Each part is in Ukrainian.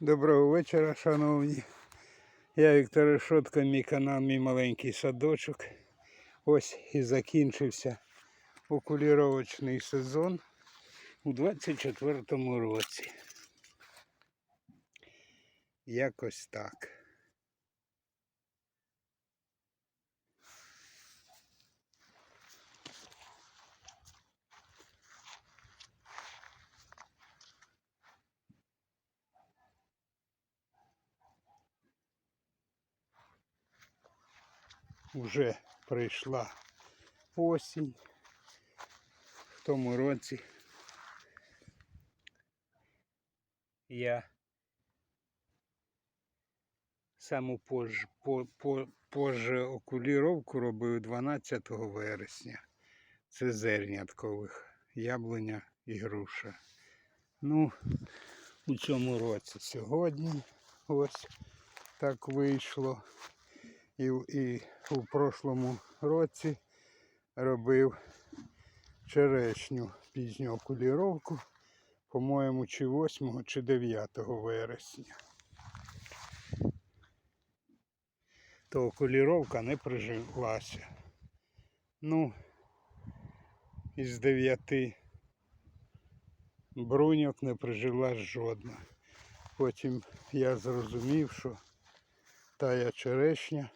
Доброго вечора, шановні. Я Віктор Решотко, мій канал, мій маленький садочок. Ось і закінчився окуліровочний сезон у 24-му році. Якось так. Уже прийшла осінь в тому році. Я саму пож, по, по, позже робив 12 вересня. Це зерняткових яблуня і груша. Ну, у цьому році сьогодні ось так вийшло. І, і у прошлому році робив черешню пізню окуліровку, по-моєму, чи 8 чи 9 вересня. То окуліровка не прижилася. Ну, із дев'яти бруньок не прижилась жодна. Потім я зрозумів, що тая черешня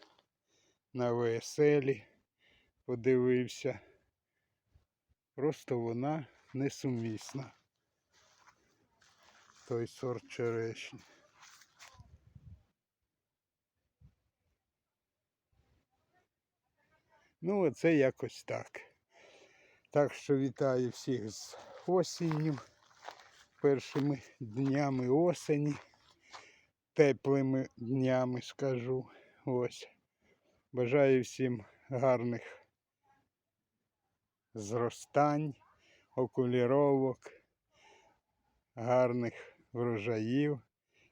на веселі подивився. Просто вона несумісна. Той сорт черешні. Ну, оце якось так. Так що вітаю всіх з осінню, першими днями осені, теплими днями скажу. Ось. Бажаю всім гарних зростань, окуліровок, гарних врожаїв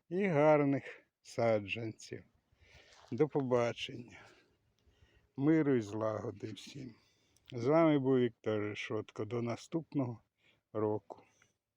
і гарних саджанців. До побачення. Миру і злагоди всім. З вами був Віктор Решотко. До наступного року.